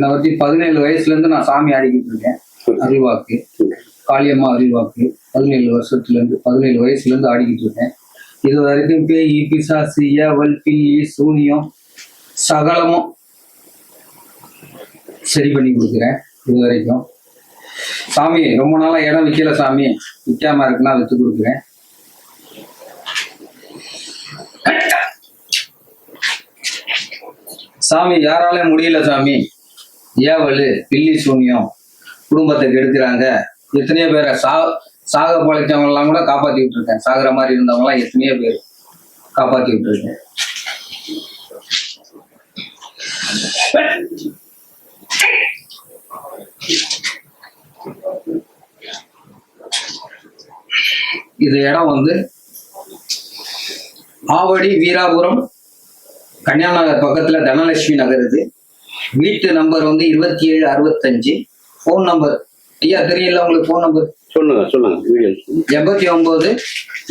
என்னை பத்தி பதினேழு வயசுல இருந்து நான் சாமி ஆடிக்கிட்டு இருக்கேன். அருள்வாக்கு. காளியம்மா அருள்வாக்கு. பதினேழு வருஷத்துல இருந்து பதினேழு வயசுல இருந்து ஆடிக்கிட்டு இருக்கேன். இது வரைக்கும் பேய் பிசாசு ஏவல் பில்லி சூனியம் சகலமும் சரி பண்ணி கொடுக்குறேன் இது வரைக்கும். சாமி ரொம்ப நாளா இடம் விற்கல சாமி. விற்காம இருக்குன்னா வித்து கொடுக்குறேன். சாமி யாரால முடியல சாமி. ஏவலு பில்லி சூன்யம் குடும்பத்தை கெடுக்கிறாங்க எத்தனையோ பேரை சா சாக பழைச்சவங்க எல்லாம் கூட காப்பாத்தி விட்டுருக்கேன் சாகுற மாதிரி இருந்தவங்க எல்லாம் எத்தனையோ பேர் காப்பாத்தி விட்டுருக்கேன் இது இடம் வந்து ஆவடி வீராபுரம் கன்னியாநகர் பக்கத்துல தனலட்சுமி நகர் இது. வீட்டு நம்பர் வந்து இருபத்தி ஏழு அறுபத்தஞ்சு. ஃபோன் நம்பர் ஐயா தெரியல உங்களுக்கு ஃபோன் நம்பர் சொல்லுங்க சொல்லுங்க வீடியோ எண்பத்தி ஒன்பது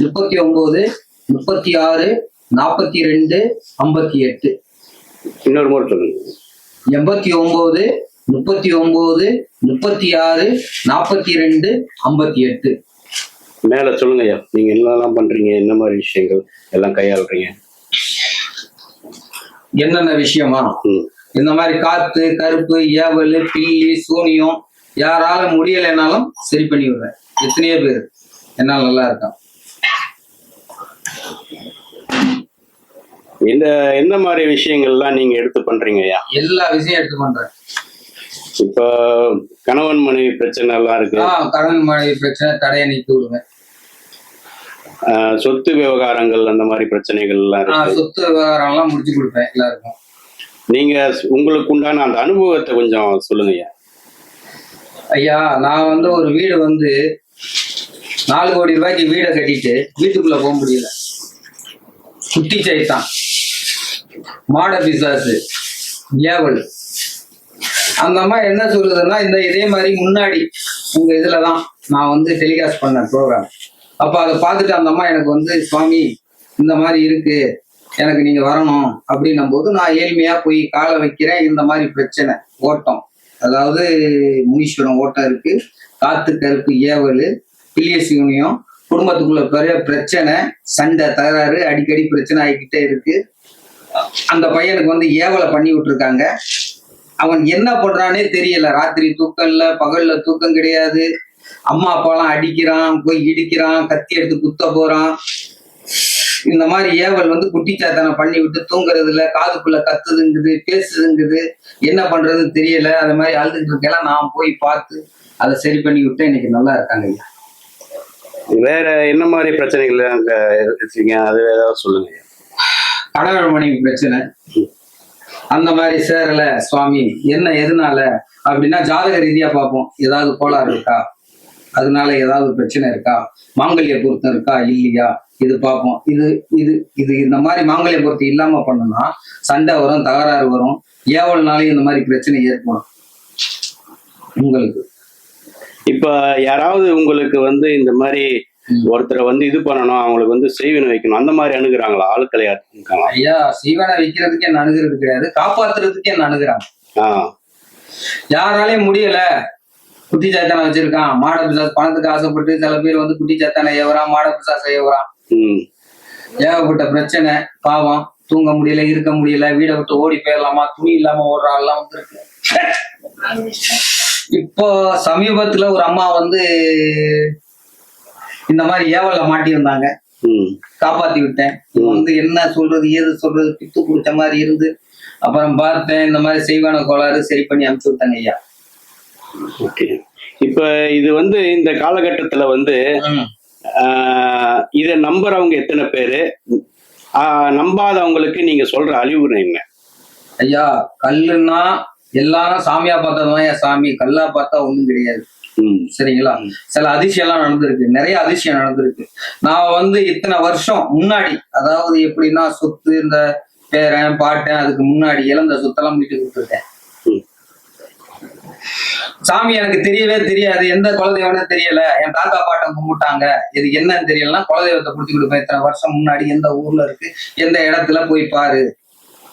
முப்பத்தி ஒன்பது முப்பத்தி ஆறு நாற்பத்தி ரெண்டு ஐம்பத்தி எட்டு இன்னொரு முறை சொல்லுங்க. எண்பத்தி ஒன்பது முப்பத்தி ஒன்பது முப்பத்தி ஆறு நாற்பத்தி ரெண்டு ஐம்பத்தி எட்டு மேல சொல்லுங்க ஐயா நீங்க என்னெல்லாம் பண்றீங்க என்ன மாதிரி விஷயங்கள் எல்லாம் கையாளுறீங்க? என்னென்ன விஷயமா? இந்த மாதிரி காத்து கருப்பு ஏவல் பில்லி சூனியம் யாரால முடியலைனாலும் சரி பண்ணி விடுறேன். எத்தனையோ பேர். என்னால் நல்லா இருக்கான். இந்த எந்த மாதிரி விஷயங்கள்லாம் நீங்க எடுத்து பண்றீங்க ஐயா? எல்லா விஷயம் எடுத்து பண்றேன். இப்போ கணவன் மனைவி பிரச்சனை எல்லாம் இருக்கு கடன் மழை பிரச்சனை தடையை நீக்கி விடுவேன். சொத்து விவகாரங்கள் அந்த மாதிரி பிரச்சனைகள் எல்லாம் இருக்கு. சொத்து விவகாரம் எல்லாம் முடிச்சு கொடுப்பேன் எல்லாருக்கும். நீங்க உங்களுக்கு உண்டான அந்த அனுபவத்தை கொஞ்சம் சொல்லுங்க ஐயா ஐயா நான் வந்து ஒரு வீடு வந்து நாலு கோடி ரூபாய்க்கு வீடை கட்டிட்டு வீட்டுக்குள்ள போக முடியல. குட்டி சைத்தான் மாட பிசாசு ஏவல். அந்த அம்மா என்ன சொல்லுதுன்னா இந்த இதே மாதிரி முன்னாடி உங்க இதுல தான் நான் வந்து டெலிகாஸ்ட் பண்ணேன் ப்ரோக்ராம் அப்ப அதை பார்த்துட்டு அந்த அம்மா எனக்கு வந்து சுவாமி இந்த மாதிரி இருக்கு. எனக்கு நீங்க வரணும் அப்படின்னும் போது நான் ஏழ்மையா போய் காலை வைக்கிறேன். இந்த மாதிரி பிரச்சனை ஓட்டம். அதாவது முனீஸ்வரம் ஓட்டம் இருக்கு. காத்து கருப்பு ஏவல் பில்லியஸ் யூனியம் குடும்பத்துக்குள்ள பெரிய பிரச்சனை சண்டை தகராறு அடிக்கடி பிரச்சனை ஆகிக்கிட்டே இருக்கு. அந்த பையனுக்கு வந்து ஏவலை பண்ணி விட்டுருக்காங்க. அவன் என்ன பண்றானே தெரியல. ராத்திரி தூக்கம் இல்ல பகல்ல தூக்கம் கிடையாது. அம்மா அப்பாலாம் அடிக்கிறான் போய் இடிக்கிறான் கத்தி எடுத்து குத்த போறான். இந்த மாதிரி ஏவல் வந்து குட்டிச்சாத்தனை பண்ணி விட்டு தூங்குறது இல்ல காதுக்குள்ள கத்துதுங்குது பேசுதுங்குது. என்ன பண்றதுன்னு தெரியல. அது மாதிரி அழுதுட்டு இருக்கலாம் நான் போய் பார்த்து அதை சரி பண்ணி விட்டு இன்னைக்கு நல்லா இருக்காங்க ஐயா. வேற என்ன மாதிரி பிரச்சனைகள் அங்க இருக்கீங்க? அது ஏதாவது சொல்லுங்க. கணவன் மனைவி பிரச்சனை. அந்த மாதிரி சேரல சுவாமி. என்ன எதனால? அப்படின்னா ஜாதக ரீதியா பார்ப்போம். ஏதாவது கோளாறு இருக்கா? அதனால ஏதாவது பிரச்சனை இருக்கா? மாங்கல்ய பொருத்தம் இருக்கா? இல்லையா? இது பார்ப்போம் இது இது இது இந்த மாதிரி மாங்கல்ய பொருத்தம் இல்லாம பண்ணோம்னா சண்டை வரும் தகராறு வரும் ஏவல்னாலையும் இந்த மாதிரி பிரச்சனை ஏற்படும். உங்களுக்கு? இப்ப யாராவது உங்களுக்கு வந்து இந்த மாதிரி ஒருத்தரை வந்து இது பண்ணணும் அவங்களுக்கு வந்து செய்வினை வைக்கணும் அந்த மாதிரி அணுகுறாங்களா? ஆட்களை ஐயா சீவனை வைக்கிறதுக்கு என்ன அணுகிறது கிடையாது காப்பாத்துறதுக்கு என்ன அணுகுறாங்க? ஆஹ் யாராலையும் முடியல. குட்டி சாத்தானை வச்சிருக்கான் மாட பிசாஸ் பணத்துக்கு ஆசைப்பட்டு சில பேர் வந்து குட்டி சாத்தானை ஏவறான் மாட பிசாசை ஏவறான் உம் ஏகப்பட்ட பிரச்சனை பாவம் தூங்க முடியல இருக்க முடியல வீடை விட்டு ஓடி போயிடலாமா துணி இல்லாம ஓடுற ஆள்லாம் வந்திருக்கு. இப்போ சமீபத்துல ஒரு அம்மா வந்து இந்த மாதிரி ஏவல்ல மாட்டியிருந்தாங்க உம் காப்பாத்தி விட்டேன். வந்து என்ன சொல்றது ஏது சொல்றது பித்து குடிச்ச மாதிரி இருந்து. அப்புறம் பார்த்தேன் இந்த மாதிரி செய்வான கோளாறு சரி பண்ணி அனுப்பிச்சு விட்டாங்க ஐயா. ஓகே. இப்ப இது வந்து இந்த காலகட்டத்துல வந்து இதை நம்புறவங்க எத்தனை பேரு? ஆஹ் நம்பாதவங்களுக்கு நீங்க சொல்ற அழிவுரை என்ன? ஐயா கல்லுன்னா எல்லாரும் சாமியா பார்த்ததுதான் என் சாமி. கல்லா பார்த்தா ஒண்ணும் கிடையாது. உம் சரிங்களா? சில அதிசயம்லாம் நடந்திருக்கு. நிறைய அதிசயம் நடந்திருக்கு. நான் வந்து இத்தனை வருஷம் முன்னாடி அதாவது எப்படின்னா சொத்து இந்த பேரன் பாட்டன் அதுக்கு முன்னாடி இழந்த சொத்தெல்லாம் மீட்டு கொடுத்துருக்கேன். சாமி எனக்கு தெரியவே தெரியாது. எந்த குலதெய்வம்னு தெரியல. என் தாத்தா பாட்டன் கும்பிட்டாங்க. இது என்னன்னு தெரியலன்னா குலதெய்வத்தை புடிச்சு கொடுப்பேன். இத்தனை வருஷம் முன்னாடி எந்த ஊர்ல இருக்கு எந்த இடத்துல போய் பாரு.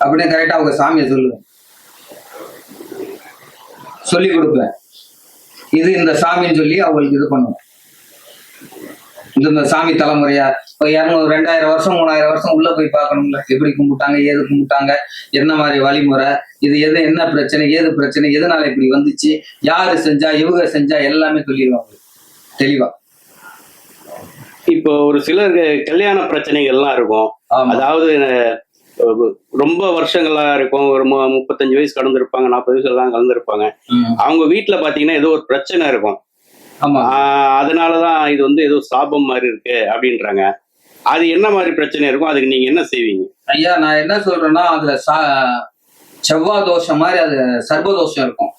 அப்படின்னு கரெக்டா அவங்க சாமியை சொல்லுவேன். சொல்லி கொடுப்பேன். இது இந்த சாமின்னு சொல்லி அவங்களுக்கு இது பண்ணுவேன். இந்த சாமி தலைமுறையா? இரநூறு ரெண்டாயிரம் வருஷம் மூணாயிரம் வருஷம் உள்ள போய் பார்க்கணும்ல. எப்படி கும்பிட்டாங்க ஏது கும்பிட்டாங்க என்ன மாதிரி வழிமுறை இது எது என்ன பிரச்சனை ஏது பிரச்சனை எதனால இப்படி வந்துச்சு யாரு செஞ்சா இவங்க செஞ்சா எல்லாமே சொல்லிடுவாங்க. தெளிவா. இப்போ ஒரு சிலருக்கு கல்யாண பிரச்சனைகள்லாம் இருக்கும். அதாவது ரொம்ப வருஷங்களா இருக்கும். ஒரு முப்பத்தஞ்சு வயசு கடந்திருப்பாங்க நாற்பது வயசு எல்லாம் கலந்துருப்பாங்க. அவங்க வீட்டுல பாத்தீங்கன்னா ஏதோ ஒரு பிரச்சனை இருக்கும். அதனாலதான் இது வந்து ஏதோ சாபம் மாதிரி இருக்கு அப்படின்றாங்க. அது என்ன மாதிரி பிரச்சனை இருக்கும் அதுக்கு நீங்க என்ன செய்வீங்க? ஐயா நான் என்ன சொல்றேன்னா அதுல சா செவ்வாய் தோஷம் மாதிரி அது சர்வதோஷம் இருக்கும்.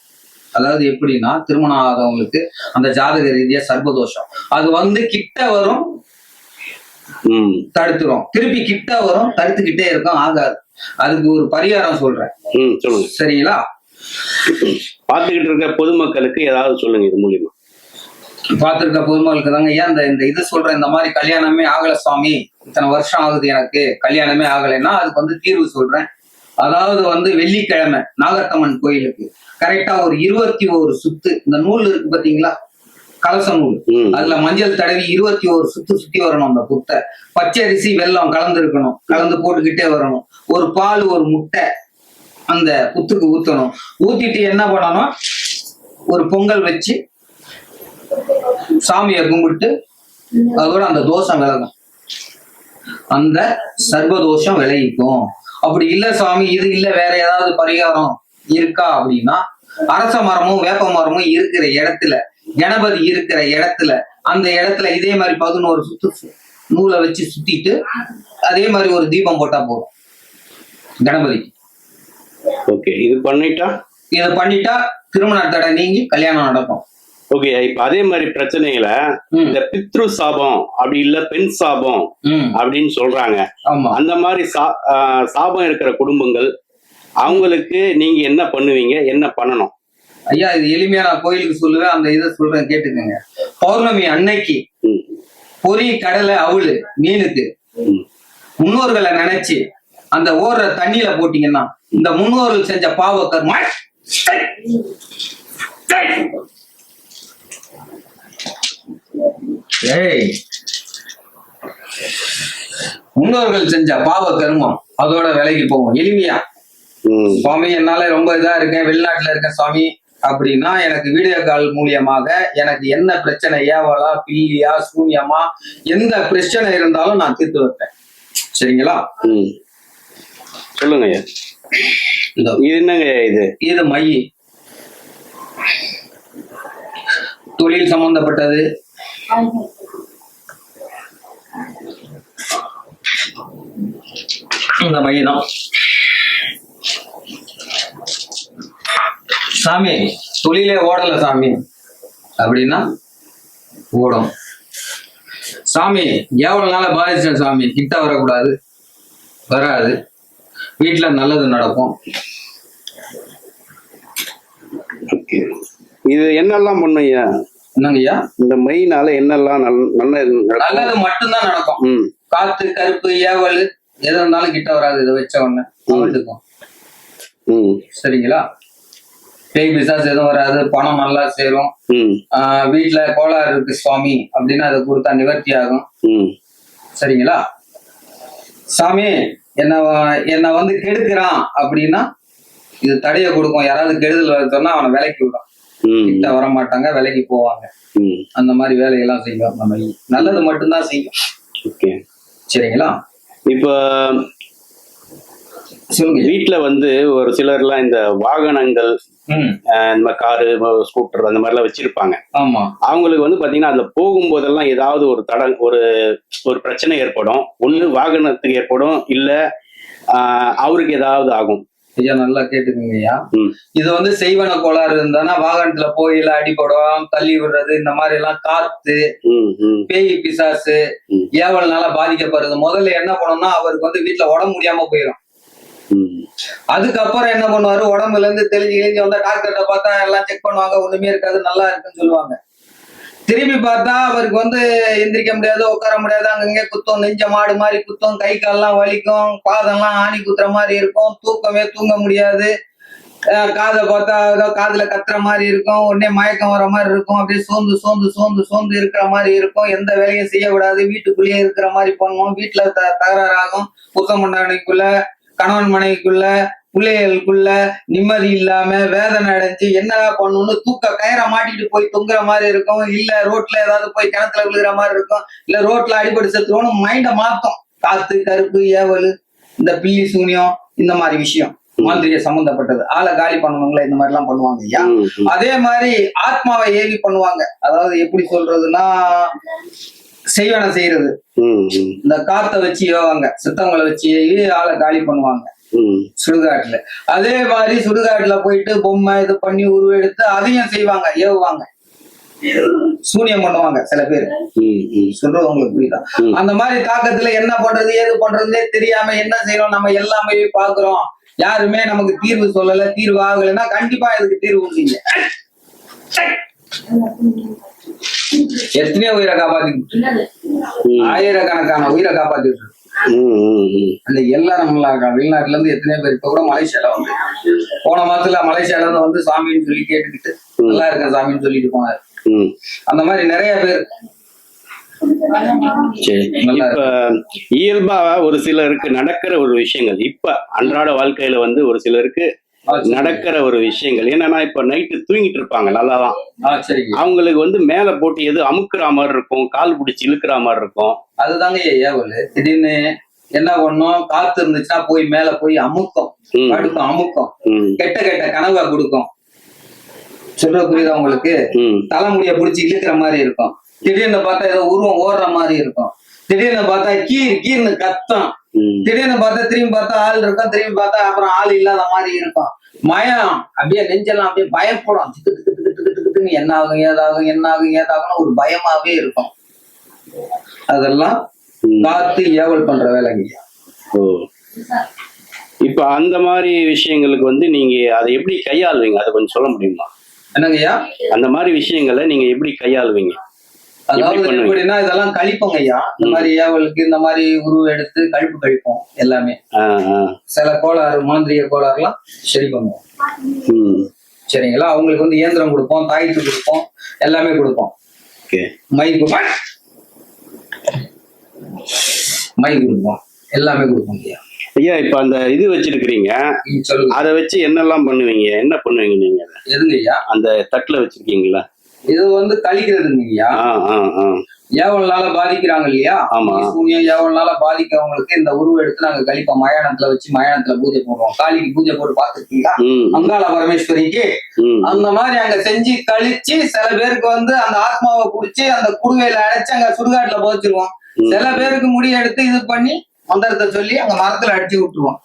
அதாவது எப்படின்னா திருமணம் ஆகாதவங்களுக்கு அந்த ஜாதக ரீதியா சர்வதோஷம் அது வந்து கிட்ட வரும் ம். தடுத்துரும். திருப்பி கிட்ட வரும் தடுத்துக்கிட்டே இருக்கும் ஆகாது. அதுக்கு ஒரு பரிகாரம் சொல்றேன். சரிங்களா? பார்த்துக்கிட்டு இருக்க பொதுமக்களுக்கு ஏதாவது சொல்லுங்க இது மூலியமா. பார்த்துருக்க பொதுமக்களுக்கு தாங்க ஏன் இந்த இந்த இது சொல்றேன் இந்த மாதிரி கல்யாணமே ஆகல சுவாமி? இத்தனை வருஷம் ஆகுது எனக்கு கல்யாணமே ஆகலைன்னா அதுக்கு வந்து தீர்வு சொல்றேன். அதாவது வந்து வெள்ளிக்கிழமை நாகத்தம்மன் கோயிலுக்கு. கரெக்டா ஒரு இருபத்தி ஒரு சுத்து இந்த நூல் இருக்கு பாத்தீங்களா? கலச நூல். அதுல மஞ்சள் தடவி இருபத்தி ஒரு சுத்து சுத்தி வரணும் அந்த புத்தை. பச்சை அரிசி வெல்லம் கலந்து இருக்கணும் கலந்து போட்டுக்கிட்டே வரணும். ஒரு பால் ஒரு முட்டை அந்த புத்துக்கு ஊத்தணும். ஊத்திட்டு என்ன பண்ணணும்? ஒரு பொங்கல் வச்சு சாமியை கும்பிட்டு அதோட அந்த தோஷம் விலகும். அந்த சர்வதோஷம் விலகிக்கும் அப்படி இல்ல சாமி இது இல்ல வேற ஏதாவது பரிகாரம் இருக்கா அப்படின்னா அரச மரமும் வேப்ப மரமும் இருக்கிற இடத்துல கணபதி இருக்கிற இடத்துல அந்த இடத்துல இதே மாதிரி பதினோரு சுத்து நூலை வச்சு சுத்திட்டு அதே மாதிரி ஒரு தீபம் போட்டா போதும். கணபதி ஓகே இது பண்ணிட்டா? இதை பண்ணிட்டா திருமண தடை நீங்கி கல்யாணம் நடக்கும். ஓகே இப்ப அதே மாதிரி பிரச்சனைகளை இந்த பித்ரு சாபம் அப்படி இல்ல பெண் சாபம் அப்படின்னு சொல்றாங்க. அந்த மாதிரி சாபம் இருக்கிற குடும்பங்கள் அவங்களுக்கு நீங்க என்ன பண்ணுவீங்க? என்ன பண்ணணும்? ஐயா இது எளிமையா நான் கோயிலுக்கு சொல்லுவேன் அந்த இதை சொல்றேன் கேட்டுக்கோங்க. பௌர்ணமி அன்னைக்கு பொரி கடலை அவுளு மீனுக்கு முன்னோர்களை நினைச்சு அந்த ஓடுற தண்ணியில போட்டீங்கன்னா இந்த முன்னோர்கள் செஞ்ச பாவ கர்மா ஏய். முன்னோர்கள் செஞ்ச பாவ கர்மம் அதோட விலைக்கு போகும் எளிமையா? சுவாமி என்னால ரொம்ப இதா இருக்கேன். வெளிநாட்டுல இருக்கேன் சுவாமி. அப்படின்னா எனக்கு வீடியோ கால் மூலியமாக எனக்கு என்ன பிரச்சனை? ஏவலா பில்லியா சூன்யமா? எந்த பிரச்சனை இருந்தாலும் நான் தீர்த்து வைப்பேன். சரிங்களா. சொல்லுங்க இது. என்னங்க இது? இது மை. தொழில் சம்பந்தப்பட்டது. இந்த மையம் சாமி துளியிலே ஓடல சாமி. அப்படின்னா ஓடும். சாமி எவ்வளவு நாள பாதிச்சேன் சாமி. கிட்ட வரக்கூடாது. வராது. வீட்டுல நல்லது நடக்கும். இது என்னெல்லாம் பண்ணுங்க என்னங்கய்யா? இந்த மைனால என்னெல்லாம் நல்- நல்லது நல்லது மட்டும்தான் நடக்கும். காத்து கருப்பு ஏவல் எது இருந்தாலும் கிட்ட வராது. இதை வச்ச உடனே அவட்டுக்கும் ம். சரிங்களா? பேய் பிசாசு எதுவும் வராது. பணம் நல்லா சேரும். வீட்டுல கோளாறு இருக்கு சுவாமி. அப்படின்னு அதை கொடுத்தா நிவர்த்தி ஆகும். சரிங்களா? சாமி என்ன என்னை வந்து கெடுக்கிறான் அப்படின்னா இது தடைய கொடுக்கும். யாராவது கெடுதல் சொன்னா அவனை விலைக்கு விடும். கிட்ட வர மாட்டாங்க விலைக்கு போவாங்க. அந்த மாதிரி வேலையெல்லாம் செய்யும் நம்ம நல்லது மட்டும்தான் செய்யும். ஓகே. சரிங்களா? இப்போ வீட்ல வந்து ஒரு சிலர்லாம் இந்த வாகனங்கள் ம். அஹ், இந்த மாதிரி காரு ஸ்கூட்டர் அந்த மாதிரிலாம் வச்சிருப்பாங்க. ஆமா. அவங்களுக்கு வந்து பாத்தீங்கன்னா அதுல போகும்போதெல்லாம் ஏதாவது ஒரு தட ஒரு ஒரு பிரச்சனை ஏற்படும். ஒண்ணு வாகனத்துக்கு ஏற்படும் இல்ல அவருக்கு ஏதாவது ஆகும். ஐயா நல்லா கேட்டுக்கோங்க ஐயா. இது வந்து செய்வன கோளாறு இருந்தானா வாகனத்துல போயில அடிபடும் தள்ளி விடுறது இந்த மாதிரி எல்லாம் காத்து பேய் பிசாசு. ஏவல்னால பாதிக்கப்படுறது. முதல்ல என்ன பண்ணணும்னா அவருக்கு வந்து வீட்டுல உடம்பு முடியாம போயிடும் அதுக்கப்புறம் என்ன பண்ணுவாரு? உடம்புல இருந்து தெளிஞ்சு கிழிஞ்சு வந்தா டாக்டர்கிட்ட பார்த்தா எல்லாம் செக் பண்ணுவாங்க ஒண்ணுமே இருக்காது நல்லா இருக்குன்னு சொல்லுவாங்க. திரும்பி பார்த்தா அவருக்கு வந்து எந்திரிக்க முடியாது உட்கார முடியாது. அங்கங்கே குத்தம் நெஞ்ச மாடு மாதிரி குத்தம் கை கால்லாம் வலிக்கும் பாதம்லாம் ஆணி குத்துற மாதிரி இருக்கும் தூக்கமே தூங்க முடியாது. காதை பார்த்தா ஏதோ காதுல கத்துற மாதிரி இருக்கும் உடனே மயக்கம் வர மாதிரி இருக்கும் அப்படியே சோர்ந்து சோர்ந்து சோர்ந்து சோர்ந்து இருக்கிற மாதிரி இருக்கும். எந்த வேலையும் செய்யக்கூடாது வீட்டுக்குள்ளேயே இருக்கிற மாதிரி பண்ணுவோம். வீட்டுல த தகராறு ஆகும். புத்தம் மண்டனைக்குள்ள கணவன் மனைவிக்குள்ள பிள்ளைகளுக்குள்ள நிம்மதி இல்லாம வேதனை அடைஞ்சு என்ன பண்ணணும்னு தூக்க கயிற மாட்டிட்டு போய் தொங்குற மாதிரி இருக்கும். இல்ல ரோட்ல ஏதாவது போய் கிணத்துல விழுகிற மாதிரி இருக்கும். இல்ல ரோட்ல அடிபடி செத்துருவோம் மைண்ட மாத்தோம். காத்து கருப்பு ஏவல் இந்த பில்லி சூனியம் இந்த மாதிரி விஷயம். மாந்திரிக சம்பந்தப்பட்டது. ஆளை காலி பண்ணவங்கள இந்த மாதிரி எல்லாம் பண்ணுவாங்க ஐயா. அதே மாதிரி ஆத்மாவை ஏவி பண்ணுவாங்க. அதாவது எப்படி சொல்றதுன்னா செய்வன செய்யறது இந்த காத்த வச்சு ஏவாங்க சித்தங்களை வச்சு ஆளை காலி பண்ணுவாங்க. சுடுகாட்டுல. அதே மாதிரி சுடுகாட்டுல போயிட்டு பொம்மை இது பண்ணி உருவெடுத்து அதையும் செய்வாங்க ஏவுவாங்க. சூனியம் பண்ணுவாங்க சில பேர். சொல்றது உங்களுக்கு புரியுதா. அந்த மாதிரி தாக்கத்துல என்ன பண்றது ஏது பண்றதுன்னே தெரியாம என்ன செய்யறோம் நம்ம எல்லாமே பாக்குறோம். யாருமே நமக்கு தீர்வு சொல்லல தீர்வு ஆகலைன்னா கண்டிப்பா இதுக்கு தீர்வு உண்டுங்க எத்தனையோ உயிரை காப்பாத்திட்டு ம், ஆயிரக்கணக்கான உயிரை காப்பாத்திட்டு. அந்த எல்லாரும் வெளிநாட்டுல இருந்து எத்தனையோ பேர் இப்ப கூட மலேசியால வந்து. போன மாசத்துல மலேசியால இருந்து வந்து சாமின்னு சொல்லி கேட்டுக்கிட்டு நல்லா இருக்கேன் சாமின்னு சொல்லிட்டு போனாரு. அந்த மாதிரி நிறைய பேர். சரி. நல்லா இப்ப இயல்பா ஒரு சிலருக்கு நடக்கிற ஒரு விஷயங்கள். இப்ப அன்றாட வாழ்க்கையில வந்து ஒரு சிலருக்கு நடக்கிற ஒரு விஷயங்கள். என்னன்னா இப்ப நைட்டு தூங்கிட்டு இருப்பாங்க நல்லாதான் ஆ சரிங்க. அவங்களுக்கு வந்து மேல போட்டு எது அமுக்குற மாதிரி இருக்கும் கால் பிடிச்சி இழுக்கிற மாதிரி இருக்கும். அதுதாங்க ஏவல் திடீர்னு என்ன பண்ணும்? காத்து இருந்துச்சுன்னா போய் மேல போய் அமுக்கும். படுக்கும் அமுக்கும். கெட்ட கெட்ட கனவை கொடுக்கும். சொல்றது புரியுதா உங்களுக்கு? தலைமுடிய பிடிச்சி இழுக்கிற மாதிரி இருக்கும். திடீர்னு பார்த்தா ஏதோ உருவம் ஓடுற மாதிரி இருக்கும். திடீர்னு பார்த்தா கீர் கீர்னு கத்தம். திடீர்னு பார்த்தா திரும்பி பார்த்தா ஆள் இருக்கும் திரும்பி பார்த்தா அப்புறம் ஆள் இல்லாத மாதிரி இருக்கும் மயம் அப்படியே நெஞ்செல்லாம் அப்படியே பயப்படும். திக்கு திக்கு திக்கு திக்கு திக்கு திக்குன்னு என்ன ஆகும் ஏதாகும் என்ன ஆகும் ஏதாகும்னு ஒரு பயமாவே இருக்கும். அதெல்லாம். காத்து ஏவல் பண்ற வேலைங்க. இப்ப அந்த மாதிரி விஷயங்களுக்கு வந்து நீங்க அதை எப்படி கையாளுவீங்க? அதை கொஞ்சம் சொல்ல முடியுமா? என்னங்கய்யா? அந்த மாதிரி விஷயங்களை நீங்க எப்படி கையாளுவீங்க? அதாவது? எப்படின்னா இதெல்லாம் கழிப்போங்க ஐயா. இந்த மாதிரி ஏவலுக்கு இந்த மாதிரி உருவம் எடுத்து கழிப்பு கழிப்போம் எல்லாமே. சில கோளாறு மாந்திரிக கோளாறுலாம் சரி பண்ணுவோம். சரிங்களா? அவங்களுக்கு வந்து இயந்திரம் கொடுப்போம் தாயத்து கொடுப்போம் எல்லாமே கொடுப்போம். ஓகே. மை கொடுப்போம். மை கொடுப்போம். எல்லாமே கொடுப்போம் ஐயா. ஐயா இப்ப அந்த இது வச்சிருக்கிறீங்க அதை வச்சு என்னெல்லாம் பண்ணுவீங்க? என்ன பண்ணுவீங்க நீங்க? எதுங்க ஐயா? அந்த தட்டுல வச்சிருக்கீங்களா? இது வந்து கழிக்கிறதுங்க ஐயா ஆ ஏவல்னால பாதிக்கிறாங்க இல்லையா? ஆமா. சூனியம் ஏவல்னால பாதிக்கிறவங்களுக்கு இந்த உருவம் எடுத்து நாங்க கழிப்போம். மயானத்துல வச்சு மயானத்துல பூஜை போடுவோம். காளிக்கு பூஜை போட்டு பார்த்துருக்கீங்களா? ம். அங்காள பரமேஸ்வரிக்கு. அந்த மாதிரி அங்க செஞ்சு கழிச்சு சில பேருக்கு வந்து அந்த ஆத்மாவை புடிச்சு அந்த குடுவையில அடைச்சு அங்க சுடுகாட்டுல புதைச்சிருவோம். சில பேருக்கு முடி எடுத்து இது பண்ணி மந்திரத்தை சொல்லி அங்க மரத்துல அடிச்சு விட்டுருவோம்.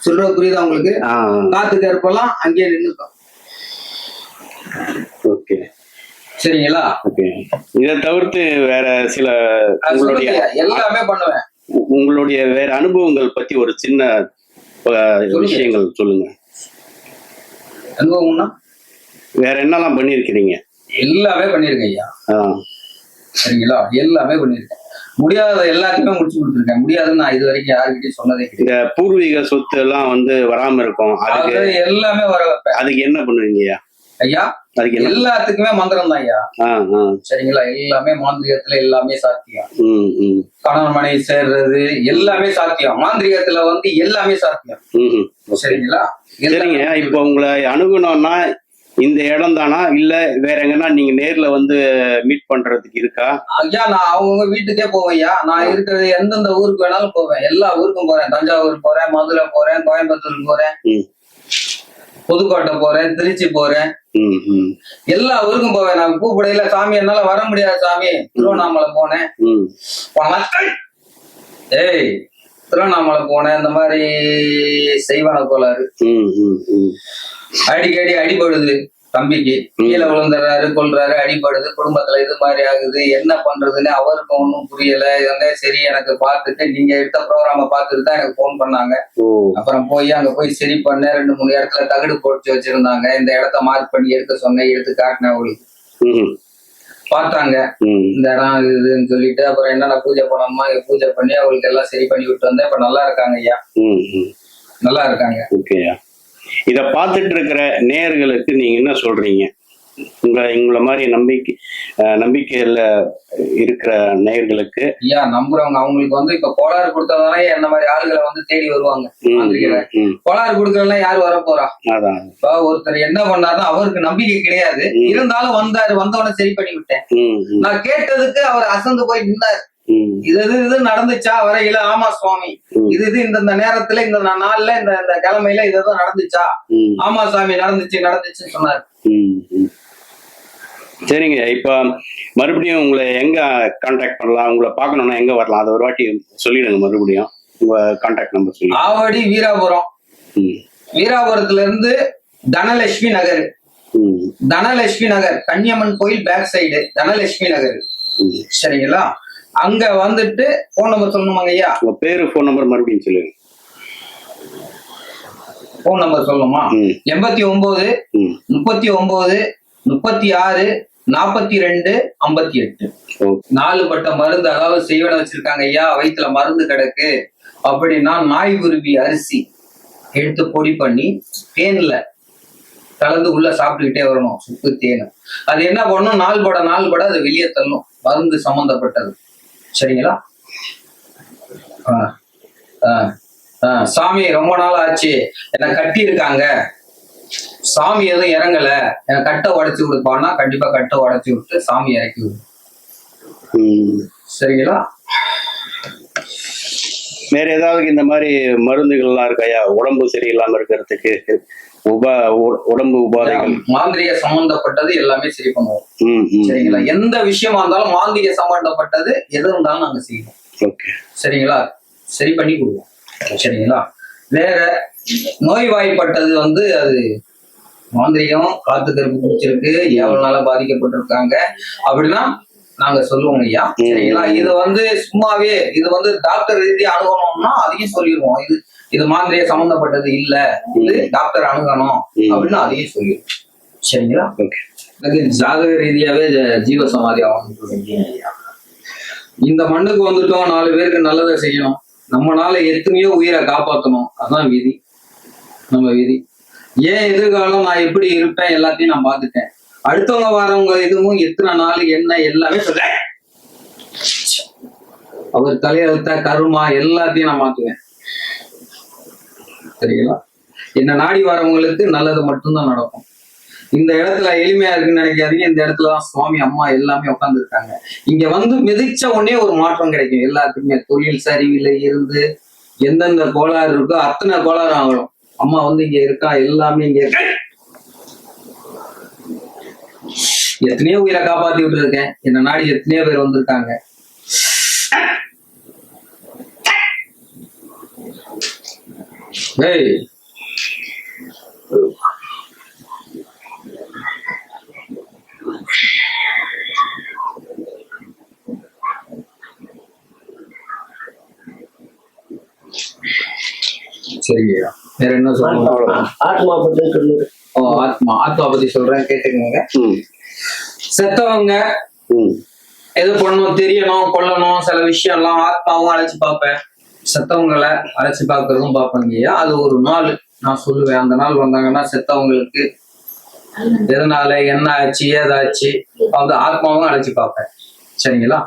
சொல்றது புரியுதா உங்களுக்கு? காத்து கருப்பெல்லாம் அங்கேயே நின்றுக்கும் ஓகே சரிங்களா? ஓகே இதை தவிர்த்து வேற சில உங்களுடைய எல்லாமே பண்ணுவேன். உங்களுடைய வேற அனுபவங்கள் பத்தி ஒரு சின்ன விஷயங்கள் சொல்லுங்க. அனுபவம்னா? வேற என்னெல்லாம் பண்ணிருக்கிறீங்க எல்லாமே பண்ணிருக்கேன் ஐயா. சரிங்களா? எல்லாமே பண்ணிருக்கேன் முடியாத எல்லாத்தையுமே முடிச்சு கொடுத்துருக்கேன். முடியாதுன்னு நான் இது வரைக்கும் யாருக்கிட்டையும் சொன்னதே இந்த பூர்வீக சொத்து எல்லாம் வந்து வராம இருக்கும். அதுக்கு அது எல்லாமே வர அதுக்கு என்ன பண்ணுவீங்கய்யா ஐயா அதுக்கு எல்லாத்துக்குமே மந்திரம் தான் ஐயா. சரிங்களா? எல்லாமே மாந்திரிகத்துல எல்லாமே சாத்தியம். கணவன் மனைவி சேர்றது எல்லாமே சாத்தியம். மாந்திரிகத்துல வந்து எல்லாமே சாத்தியம். சரிங்களா? சரிங்க. இப்போ உங்களை அணுகணும்னா இந்த இடம் தானா? இல்ல வேற எங்கன்னா நீங்க நேர்ல வந்து மீட் பண்றதுக்கு இருக்கா? ஐயா நான் அவங்க வீட்டுக்கே போவேன் ஐயா. நான் இருக்கிறது எந்தெந்த ஊருக்கு வேணாலும் போவேன். எல்லா ஊருக்கும் போறேன். தஞ்சாவூர் போறேன் மதுரை போறேன் கோயம்புத்தூர் போறேன். புதுக்கோட்டை போறேன் திருச்சி போறேன். எல்லா ஊருக்கும் போவேன் நான். கூப்பிடையில சாமி என்னால வர முடியாது சாமி. திருவண்ணாமலை போனேன். ஏய் திருவண்ணாமலை போனேன். இந்த மாதிரி செய்வன கோளாறு. அடிக்கடி அடிபடுது. தம்பிக்கு கீழே விழுந்துடுறாரு கொள்றாரு அடிபடுது குடும்பத்துல இது மாதிரி ஆகுது. என்ன பண்றதுன்னு அவருக்கு ஒன்றும் புரியல. இதே சரி எனக்கு பார்த்துட்டு நீங்க எடுத்த ப்ரோக்ராம பார்த்துட்டு தான் எனக்கு ஃபோன் பண்ணாங்க. அப்புறம் போய் அங்க போய் சரி பண்ண ரெண்டு மூணு இடத்துல தகடு போட்டு வச்சிருந்தாங்க. இந்த இடத்த மார்க் பண்ணி எடுக்க சொன்னேன். எடுத்து காட்டினேன் அவங்களுக்கு. ம் பார்த்தாங்க. இந்த இடம் இது இதுன்னு சொல்லிட்டு அப்புறம் என்னென்ன பூஜை பண்ணணுமா பூஜை பண்ணி அவங்களுக்கு எல்லாம் சரி பண்ணி விட்டு வந்தேன். இப்ப நல்லா இருக்காங்க ஐயா. நல்லா இருக்காங்க. ஓகேயா இத பார்த்துட்டு இருக்கிற நேயர்களுக்கு நீங்க என்ன சொல்றீங்க? உங்க உங்களை மாதிரி நம்பிக்கை நம்பிக்கையில இருக்கிற நேயர்களுக்கு. ஐயா நம்புறவங்க அவங்களுக்கு வந்து இப்ப கோளாறு கொடுத்ததாலே என்ன மாதிரி ஆளுகளை வந்து தேடி வருவாங்க. கோளாறு கொடுக்கறதுலாம் யாரு வர போறா அதான். இப்ப ஒருத்தர் என்ன பண்ணாருன்னா அவருக்கு நம்பிக்கை கிடையாது. இருந்தாலும் வந்தாரு வந்தவன சரி பண்ணி விட்டேன் நான் கேட்டதுக்கு அவர் அசந்து போய் நின்னாரு. இது இது இது நடந்துச்சா? வரையில ஆமா சுவாமி. இது இது இந்த இந்த நேரத்துல இந்த நாள்ல இந்த இந்த கிழமையில இது இது நடந்துச்சா? ஆமா சாமி நடந்துச்சு நடந்துச்சுன்னு சொன்னாரு. சரிங்க இப்ப மறுபடியும் உங்களை எங்க கான்டாக்ட் பண்ணலாம்? உங்களை பார்க்கணும்னா எங்க வரலாம்? அதை ஒரு வாட்டி சொல்லிடுங்க மறுபடியும். உங்க கான்டாக்ட் நம்பர் சொல்லி ஆவடி வீராபுரம். வீராபுரத்துல இருந்து தனலட்சுமி நகர். தனலட்சுமி நகர். கன்னியம்மன் கோயில் பேக் சைடு தனலட்சுமி நகர். சரிங்களா? அங்க வந்துட்டு போன் நம்பர் சொல்லணுமாங்க ஐயா? உங்க பேரு ஃபோன் நம்பர் மறுபடியும் சொல்லுங்க. போன் நம்பர் சொல்லணுமா? எண்பத்தி ஒன்பது. முப்பத்தி ஒன்பது முப்பத்தி ஆறு நாற்பத்தி ரெண்டு ஐம்பத்தி எட்டு. நாலு பட்ட மருந்து அதாவது செய்வன வச்சிருக்காங்க ஐயா. வயிற்றுல மருந்து கிடக்கு. அப்படின்னா நாய் உருவி அரிசி எடுத்து பொடி பண்ணி தேன்ல கலந்து உள்ள சாப்பிட்டுக்கிட்டே வரணும் சுக்கு தேன். அது என்ன பண்ணும்? நாள் பட நாள் பட அது வெளியே தள்ளும். மருந்து சம்பந்தப்பட்டது. சரிங்களா. சாமி ரொம்ப நாள் ஆச்சு. என்னை கட்டி இருக்காங்க சாமி எதுவும் இறங்கல. என் கட்டை உடைச்சு கொடுப்பான்னா கண்டிப்பா கட்டை உடைச்சு விட்டு சாமி இறக்கி விடும். சரிங்களா? வேற ஏதாவது இந்த மாதிரி மருந்துகள்லாம் இருக்காயா? உடம்பு சரியில்லாம இருக்கிறதுக்கு. உப உடம்பு உபாதைகள். மாந்திரிக சம்பந்தப்பட்டது எல்லாமே சரி பண்ணுவோம். சரிங்களா? எந்த விஷயமா இருந்தாலும் மாந்திரிக சம்பந்தப்பட்டது எது இருந்தாலும் நாங்க செய்வோம். ஓகே. சரிங்களா? சரி பண்ணி கொடுவோம். சரிங்களா? வேற நோய்வாய்ப்பட்டது வந்து அது மாந்திரிகம் காத்து கருப்பு பிடிச்சிருக்கு ஏவல்னால பாதிக்கப்பட்டிருக்காங்க. அப்படின்னா நாங்க சொல்லுவோம் ஐயா. சரிங்களா? இது வந்து சும்மாவே இது வந்து டாக்டர் ரீதியா அணுகணும்னா அதையும் சொல்லிடுவோம். இது இது மாந்திரிய சம்பந்தப்பட்டது இல்ல. இது டாக்டர் அணுகணும். அப்படின்னு அதையும் சொல்லிடுவோம் சரிங்களா? எனக்கு ஜாதக ரீதியாவே ஜீவ சமாதி ஐயா. இந்த மண்ணுக்கு வந்துட்டோம் நாலு பேருக்கு நல்லதை செய்யணும். நம்மனால எத்தனையோ உயிரை காப்பாத்தணும். அதான் விதி. நம்ம விதி. ஏன் எதிர்காலம் நான் எப்படி இருப்பேன் எல்லாத்தையும் நான் பார்த்துட்டேன். அடுத்தவங்க வரவங்க இதுவும் எத்தனை நாள் என்ன எல்லாமே சொல்றேன். அவர் தலையெழுத்த கருமா எல்லாத்தையும் நான் மாத்துவேன். சரிங்களா என்ன நாடி வரவங்களுக்கு நல்லது மட்டும்தான் நடக்கும். இந்த இடத்துல எளிமையா இருக்குன்னு நினைக்காதீங்க. இந்த இடத்துல தான் சுவாமி அம்மா எல்லாமே உட்கார்ந்து இருக்காங்க இங்க வந்து மிதிச்ச உடனே ஒரு மாற்றம் கிடைக்கும். எல்லாத்துக்குமே தொழில் சரிவில் இருந்து எந்தெந்த கோளாறு இருக்கோ அத்தனை கோளாறு ஆகணும். அம்மா வந்து இங்க இருக்கா? எல்லாமே இங்க இருக்கா. எத்தனையோ உயிரை காப்பாத்தி விட்டு இருக்கேன் என்ன நாடி எத்தனையோ பேர் வந்திருக்காங்க. ஏய் சரிங்கய்யா. வேற என்ன அவ்வளவுதான். ஆத்மா ஓ ஆத்மா. ஆத்மா பத்தி சொல்றேன் கேட்டுக்கோங்க. செத்தவங்க எது பண்ணணும் தெரியணும் கொல்லணும் சில விஷயம்லாம் ஆத்மாவும் அழைச்சு பார்ப்பேன். செத்தவங்களை அழைச்சு பார்க்கறதும் பார்ப்பேங்க ஐயா அது ஒரு நாள். நான் சொல்லுவேன் அந்த நாள் வந்தாங்கன்னா செத்தவங்களுக்கு எதனால என்ன ஆச்சு ஏதாச்சு வந்து ஆத்மாவும் அழைச்சு பார்ப்பேன். சரிங்களா.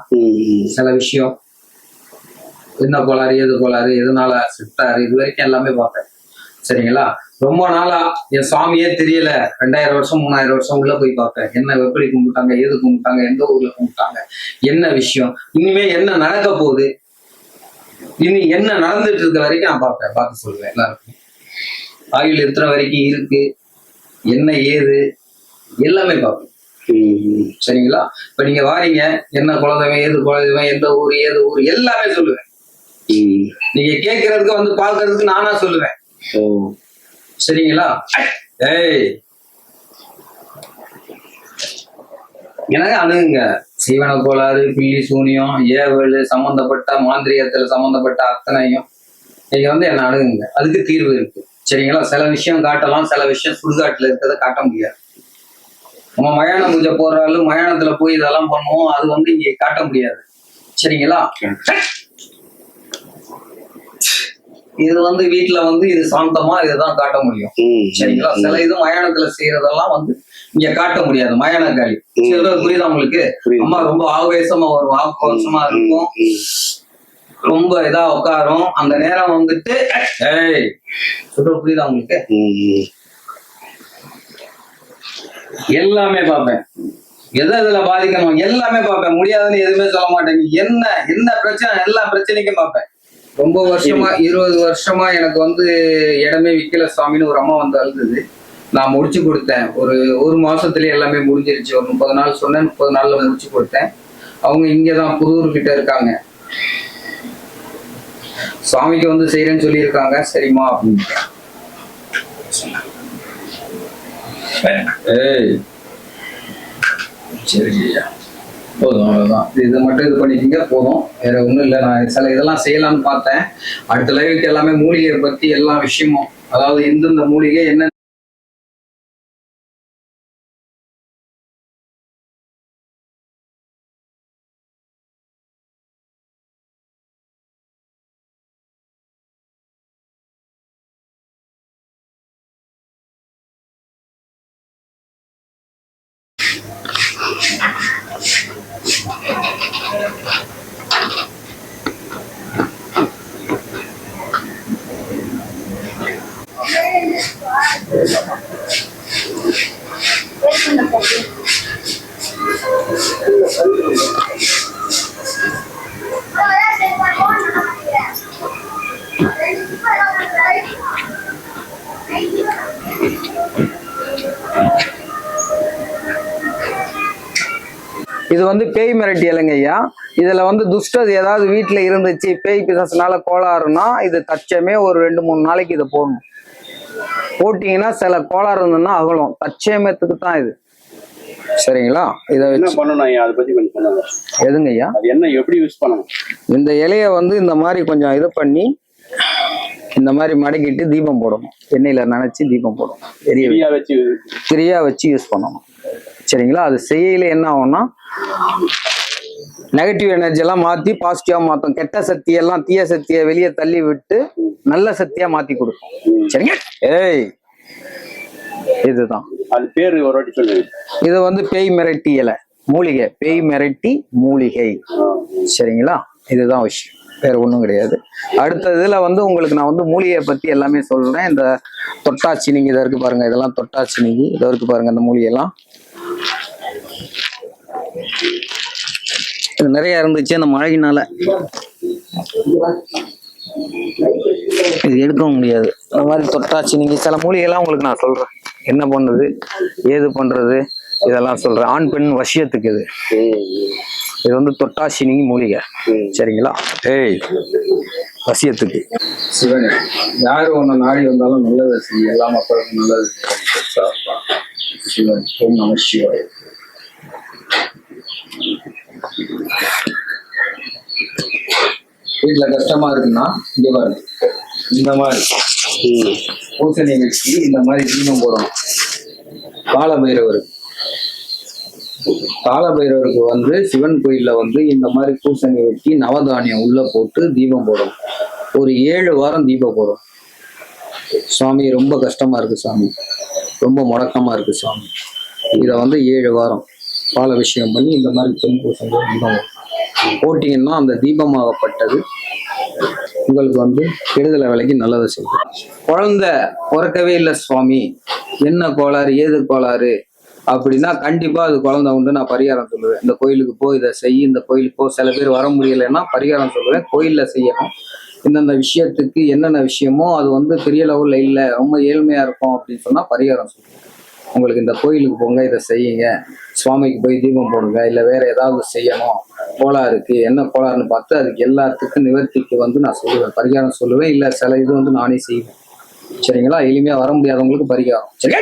சில விஷயம். என்ன கோளாறு ஏது கோளாறு எதனால செத்தாரு இது வரைக்கும் எல்லாமே பார்ப்பேன். சரிங்களா? ரொம்ப நாளா என் சாமியே தெரியல. ரெண்டாயிரம் வருஷம் மூணாயிரம் வருஷம் உள்ள போய் பார்ப்பேன். என்ன எப்படி கும்பிட்டாங்க ஏது கும்பிட்டாங்க எந்த ஊர்ல கும்பிட்டாங்க என்ன விஷயம் இனிமே என்ன நடக்க போகுது இனி என்ன நடந்துட்டு இருக்க வரைக்கும் நான் பார்ப்பேன். பார்த்து சொல்லுவேன் எல்லாருக்கும். ஆயுள் எத்தனை வரைக்கும் இருக்கு? என்ன ஏது? எல்லாமே பார்ப்பேன். சரிங்களா? இப்ப நீங்க வாரீங்க. என்ன குலதெய்வம் ஏது குலதெய்வம் எந்த ஊர் ஏது ஊர் எல்லாமே சொல்லுவேன். நீங்க கேட்கறதுக்கு வந்து பார்க்கறதுக்கு நானா சொல்லுவேன். ஓ. சரிங்களா? ஏய். எனக்கு அணுகுங்க. சீவன கோளாறு பில்லி சூனியம் ஏவல் சம்பந்தப்பட்ட மாந்திரியத்துல சம்பந்தப்பட்ட அத்தனையும் நீங்க வந்து என்ன அணுகுங்க. அதுக்கு தீர்வு இருக்கு. சரிங்களா? சில விஷயம் காட்டலாம் சில விஷயம் சுடுகாட்டுல இருக்கிறத காட்ட முடியாது. நம்ம மயான பூஜை போடுறாலும் மயானத்துல போய் இதெல்லாம் பண்ணுவோம் அது வந்து இங்க காட்ட முடியாது. சரிங்களா? இது வந்து வீட்டுல வந்து இது சாந்தமா இதுதான் காட்ட முடியும். சரிங்களா? சில இது மயானத்துல செய்யறதெல்லாம் வந்து இங்க காட்ட முடியாது. மயான காளி புரியுதா உங்களுக்கு. அம்மா ரொம்ப ஆவேசமா வரும் ஆக்ரோஷமா இருக்கும். ரொம்ப இதா உட்காரும். அந்த நேரம் வந்துட்டு ஏய் சொல்றது புரியுதா உங்களுக்கு. எல்லாமே பார்ப்பேன். எதை இதுல பாதிக்கணும்? எல்லாமே பார்ப்பேன். முடியாதுன்னு எதுவுமே சொல்ல மாட்டேங்க. என்ன என்ன பிரச்சனை? எல்லா பிரச்சனைக்கும் பார்ப்பேன். ரொம்ப வருஷமா இருபது வருஷமா எனக்கு வந்து இடமே விக்கல சுவாமின்னு ஒரு அம்மா வந்து அழுதுது. நான் முடிச்சு கொடுத்தேன். ஒரு ஒரு மாசத்துல எல்லாமே முடிஞ்சிருச்சு. ஒரு முப்பது நாள் சொன்னேன் முப்பது நாள்ல முடிச்சு கொடுத்தேன். அவங்க இங்கதான் புதூர் கிட்ட இருக்காங்க. சுவாமிக்கு வந்து செய்யறேன்னு சொல்லியிருக்காங்க. சரிம்மா அப்படின்னு ஏய். சரி ஐயா. போதும் அவ்வளவுதான். இது மட்டும் இது பண்ணிக்கிங்க போதும். வேற ஒண்ணும் இல்லை. நான் சில இதெல்லாம் செய்யலாம்னு பார்த்தேன். அடுத்த லைவுக்கு எல்லாமே மூலிகை பத்தி எல்லா விஷயமும் அதாவது எந்தெந்த மூலிகை என்ன இது வந்து பேய் மிரட்டி ஐயா. இதுல வந்து துஷ்டது ஏதாவது வீட்டுல இருந்துச்சு பேய் பிசாசுனால கோளாறுனா இது தச்சமே ஒரு ரெண்டு மூணு நாளைக்கு இதை போடணும். போட்டீங்கன்னா சில கோளாறு இருந்ததுன்னா அகலும். தச்சயமத்துக்கு தான் இது. சரிங்களா? இதை என்ன பண்ணணும் ஐயா? அதை பத்தி கொஞ்சம் சொல்லுங்க. எதுங்க ஐயா? அது என்ன எப்படி யூஸ் பண்ணணும்? இந்த இலைய வந்து இந்த மாதிரி கொஞ்சம் இது பண்ணி இந்த மாதிரி மடக்கிட்டு தீபம் போடணும். எண்ணெயில நனைச்சு தீபம் போடணும். ஃப்ரீயா வச்சு திரியா வச்சு யூஸ் பண்ணணும். சரிங்களா? அது செய்யல என்ன ஆகும்னா நெகட்டிவ் எனர்ஜி எல்லாம் மாத்தி பாசிட்டிவா மாத்தும். கெட்ட சக்தி எல்லாம் தீய சக்தியை வெளியே தள்ளி விட்டு நல்ல சக்தியா மாத்தி கொடுக்கும். சரிங்க? ஏய் இதுதான். அது பேர் ஒரு வாட்டி சொல்லுங்க இது வந்து பேய் மிரட்டி இலை. மூலிகை. பேய் மிரட்டி மூலிகை. சரிங்களா? இதுதான் விஷயம். வேற ஒன்றும் கிடையாது. அடுத்த இதுல வந்து உங்களுக்கு நான் வந்து மூலிகையை பத்தி எல்லாமே சொல்றேன். இந்த தொட்டாச்சினிங்கி இதை இருக்கு பாருங்க. இதெல்லாம் தொட்டாச்சினிங்கி இதை இருக்கு பாருங்க. இந்த இது நிறைய இருந்துச்சு அந்த மழையினால. இது எடுக்கவும் முடியாது. அந்த மாதிரி தொட்டாச்சினிங்கி சில மூலிகைலாம் உங்களுக்கு நான் சொல்றேன். என்ன பண்ணுது ஏது பண்றது? இதெல்லாம் சொல்றேன். ஆண் பெண் வசியத்துக்கு இது. இது வந்து தொட்டாசினிங்கி மூலிகை. சரிங்களா? ஏய். வசியத்துக்கு. சிவன் யாரு ஒன்று நாடி வந்தாலும் நல்லது எல்லா மக்களுக்கும் நல்லது சிவன் ஓம் நம சிவாய. வீட்டுல கஷ்டமா இருக்குன்னா இங்க பாருங்க. இந்த மாதிரி. பூசணி வச்சு இந்த மாதிரி தீபம் போடணும். காலபைரவருக்கு. காலபைரவருக்கு வந்து சிவன் கோயில்ல வந்து இந்த மாதிரி பூசணி வச்சு நவதானியம் உள்ள போட்டு தீபம் போடும் ஒரு ஏழு வாரம் தீபம் போடும் சுவாமி ரொம்ப கஷ்டமா இருக்கு சாமி ரொம்ப முடக்கமா இருக்கு சாமி இதை வந்து ஏழு வாரம். பால விஷயம் பண்ணி இந்த மாதிரி பெண் போட்டீங்கன்னா அந்த தீபமாகப்பட்டது. உங்களுக்கு வந்து கெடுதலை விலைக்கு நல்லதை செய்யும் குழந்தை பிறக்கவே இல்லை சுவாமி. என்ன கோளாறு ஏது கோளாறு? அப்படின்னா கண்டிப்பா அது குழந்தை உண்டு. நான் பரிகாரம் சொல்லுவேன். இந்த கோயிலுக்கு போ இதை செய். இந்த கோயிலுக்கு போ. சில பேர் வர முடியலைன்னா பரிகாரம் சொல்லுவேன். கோயில்ல செய்யணும். இந்தந்த விஷயத்துக்கு என்னென்ன விஷயமோ அது வந்து பெரிய லெவல்ல இல்லை. ரொம்ப ஏழ்மையா இருக்கும் அப்படின்னு சொன்னா பரிகாரம் சொல்லுவேன். உங்களுக்கு இந்த கோயிலுக்கு போங்க இதை செய்யுங்க. சுவாமிக்கு போய் தீபம் போடுங்க இல்லை வேற ஏதாவது செய்யணும். கோளாறு இருக்கு. என்ன கோளாறுன்னு பார்த்து அதுக்கு எல்லாத்துக்கும் நிவர்த்திக்கு வந்து நான் சொல்லுவேன். பரிகாரம் சொல்லுவேன். இல்லை சில இது வந்து நானே செய்வேன். சரிங்களா? எளிமையாக வர முடியாதவங்களுக்கு பரிகாரம். சரி